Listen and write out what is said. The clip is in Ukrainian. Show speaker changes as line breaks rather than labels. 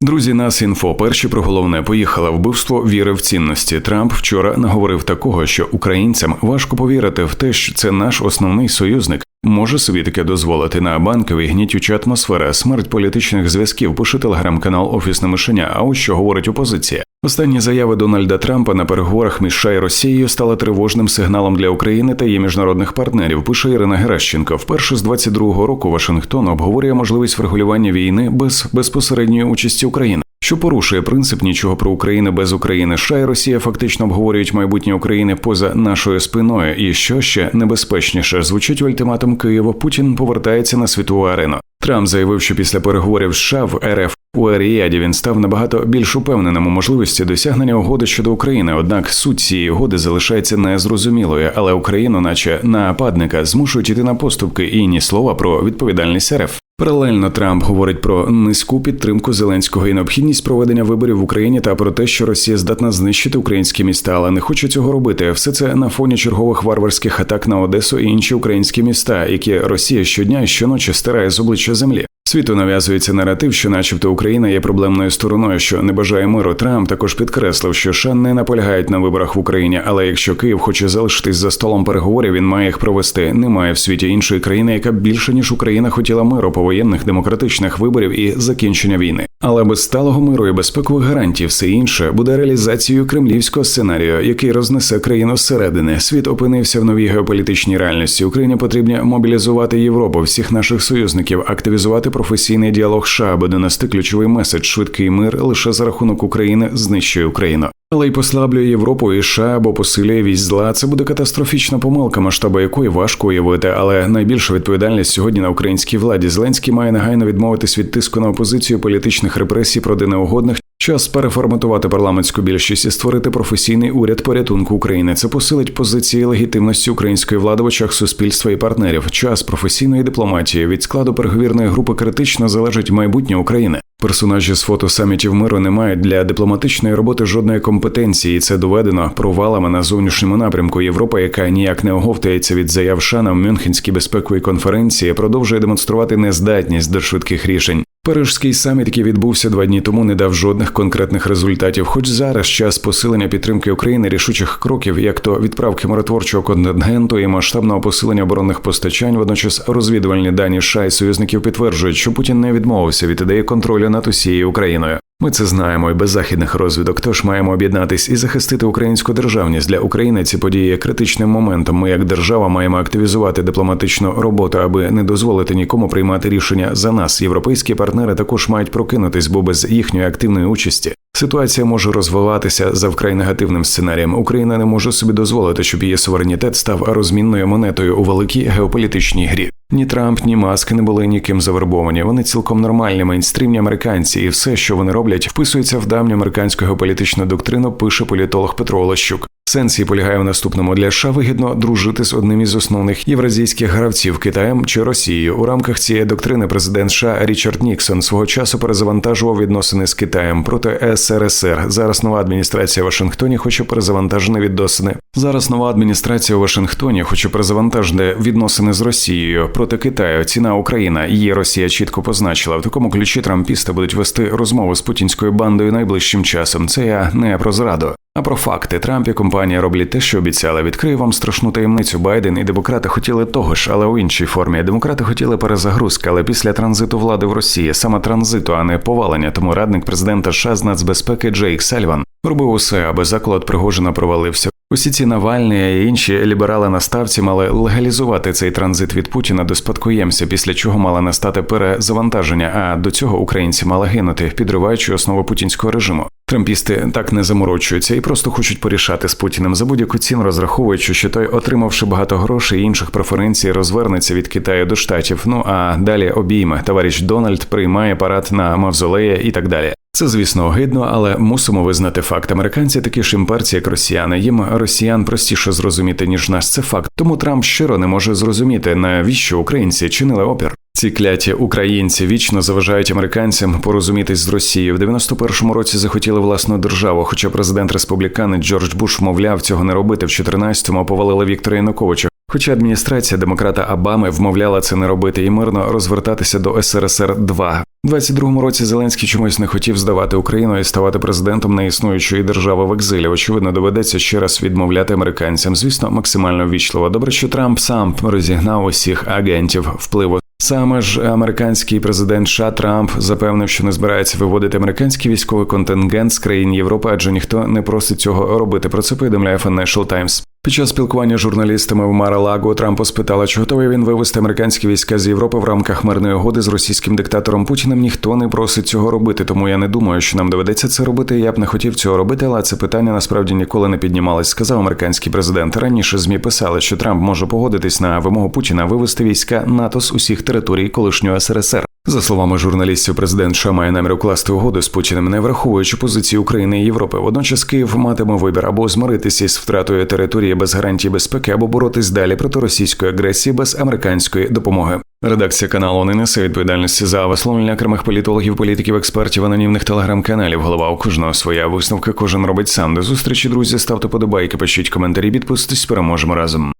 Друзі, нас інфо. Перші про головне поїхала вбивство віри в цінності. Трамп вчора наговорив такого, що українцям важко повірити в те, що це наш основний союзник. Може собі таке дозволити на банковій гнітюча атмосфера, смерть політичних зв'язків. Пише телеграм-канал Офісне мишеня. А ось що говорить опозиція. Останні заяви Дональда Трампа на переговорах між США і Росією стали тривожним сигналом для України та її міжнародних партнерів. Пише Ірина Геращенко. Вперше з 22-го року Вашингтон обговорює можливість врегулювання війни без безпосередньої участі України. Що порушує принцип нічого про Україну без України, США і Росія фактично обговорюють майбутнє України поза нашою спиною. І що ще небезпечніше звучить ультиматум Києва. Путін повертається на світову арену. Трамп заявив, що після переговорів США в РФ у Еріаді він став набагато більш упевненим у можливості досягнення угоди щодо України. Однак суть цієї угоди залишається незрозумілою, але Україну, наче нападника, змушують іти на поступки і ні слова про відповідальність РФ. Паралельно Трамп говорить про низьку підтримку Зеленського і необхідність проведення виборів в Україні та про те, що Росія здатна знищити українські міста, але не хоче цього робити. Все це на фоні чергових варварських атак на Одесу і інші українські міста, які Росія щодня і щоночі стирає з обличчя землі. Світу нав'язується наратив, що, начебто, Україна є проблемною стороною, що не бажає миру. Трамп також підкреслив, що США не наполягають на виборах в Україні. Але якщо Київ хоче залишитись за столом переговорів, він має їх провести. Немає в світі іншої країни, яка більше ніж Україна хотіла миру, повоєнних демократичних виборів і закінчення війни. Але без сталого миру і безпекових гарантій все інше буде реалізацією кремлівського сценарію, який рознесе країну зсередини. Світ опинився в новій геополітичній реальності. Україні потрібно мобілізувати Європу, всіх наших союзників, активізувати професійний діалог США, аби донести ключовий меседж швидкий мир лише за рахунок України знищує Україну. Але й послаблює Європу і США або посилює вість зла. Це буде катастрофічна помилка, масштаби якої важко уявити. Але найбільша відповідальність сьогодні на українській владі. Зеленський має негайно відмовитись від тиску на опозицію політичних репресій проти неугодних. Час переформатувати парламентську більшість і створити професійний уряд порятунку України. Це посилить позиції легітимності української влади в очах суспільства і партнерів. Час професійної дипломатії від складу переговірної групи критично залежить майбутнє України. Персонажі з фото самітів миру не мають для дипломатичної роботи жодної компетенції, і це доведено провалами на зовнішньому напрямку. Європа, яка ніяк не оговтається від заяв Шана в Мюнхенській безпековій конференції, продовжує демонструвати нездатність до швидких рішень. Парижський саміт, який відбувся два дні тому, не дав жодних конкретних результатів. Хоч зараз час посилення підтримки України рішучих кроків, як то відправки миротворчого контингенту і масштабного посилення оборонних постачань, водночас розвідувальні дані США і союзників підтверджують, що Путін не відмовився від ідеї контролю над усією Україною. Ми це знаємо і без західних розвідок. Тож маємо об'єднатись і захистити українську державність для України. Ці події є критичним моментом. Ми, як держава, маємо активізувати дипломатичну роботу, аби не дозволити нікому приймати рішення за нас. Європейські партнери також мають прокинутись, бо без їхньої активної участі ситуація може розвиватися за вкрай негативним сценарієм. Україна не може собі дозволити, щоб її суверенітет став розмінною монетою у великій геополітичній грі. Ні Трамп, ні Маск не були ніким завербовані. Вони цілком нормальні, мейнстрімні американці, і все, що вони роблять, вписується в давню американську геополітичну доктрину. Пише політолог Петро Олещук. Сенс полягає в наступному для США вигідно дружити з одним із основних євразійських гравців Китаєм чи Росією. У рамках цієї доктрини президент США Річард Ніксон свого часу перезавантажував відносини з Китаєм проти СРСР. Зараз нова адміністрація Вашингтоні хоче перезавантажені відносини. Зараз нова адміністрація у Вашингтоні хоче перезавантажити відносини з Росією проти Китаю. Ціна Україна її Росія чітко позначила. В такому ключі трампісти будуть вести розмови з путінською бандою найближчим часом. Це я не про зраду. А про факти Трамп і компанія роблять те, що обіцяли. Відкрию вам страшну таємницю. Байден і демократи хотіли того ж, але у іншій формі. Демократи хотіли перезагрузки, але після транзиту влади в Росії саме транзиту, а не повалення. Тому радник президента США з нацбезпеки Джейк Сальван робив усе, аби заклад Пригожина провалився. Усі ці Навальні і інші ліберали на ставці мали легалізувати цей транзит від Путіна до спадкоємця, після чого мало настати перезавантаження. А до цього українці мали гинути, підриваючи основу путінського режиму. Трампісти так не заморочуються і просто хочуть порішати з Путіним за будь-яку ціну, розраховуючи, що той, отримавши багато грошей і інших преференцій, розвернеться від Китаю до штатів. Ну а далі обійме товариш Дональд приймає парад на мавзолея і так далі. Це, звісно, огидно, але мусимо визнати факт. Американці такі ж імперці, як росіяни. Їм росіян простіше зрозуміти ніж нас. Це факт. Тому Трамп щиро не може зрозуміти, навіщо українці чинили опір. Ці кляті українці вічно заважають американцям порозумітись з Росією. В 91-му році захотіли власну державу. Хоча президент республіканець Джордж Буш мовляв цього не робити в 14-му повалили Віктора Януковича. Хоча адміністрація демократа Обами вмовляла це не робити і мирно розвертатися до СРСР 2 У 22-му році Зеленський чомусь не хотів здавати Україну і ставати президентом неіснуючої держави в екзилі. Очевидно, доведеться ще раз відмовляти американцям. Звісно, максимально ввічливо. Добре, що Трамп сам розігнав усіх агентів впливу. Саме ж американський президент США Трамп запевнив, що не збирається виводити американський військовий контингент з країн Європи, адже ніхто не просить цього робити. Про це повідомляє Financial Times. Під час спілкування з журналістами в Мара-Лаго Трампа спитала, чи готовий він вивести американські війська з Європи в рамках мирної угоди з російським диктатором Путіним. Ніхто не просить цього робити, тому я не думаю, що нам доведеться це робити. Я б не хотів цього робити, але це питання насправді ніколи не піднімалось. Сказав американський президент. Раніше змі писали, що Трамп може погодитись на вимогу Путіна вивести війська НАТО з усіх територій колишнього СРСР. За словами журналістів, президент США має намір укласти угоду з Путіним, не враховуючи позиції України і Європи. Водночас Київ матиме вибір або змиритися з втратою території без гарантій безпеки, або боротись далі проти російської агресії без американської допомоги. Редакція каналу не несе відповідальності за висловлення окремих політологів, політиків, експертів, анонімних телеграм-каналів. Голова у кожного своя висновка. Кожен робить сам. До зустрічі, друзі. Ставте подобайки, пишіть коментарі, підписуйтесь. Переможемо разом.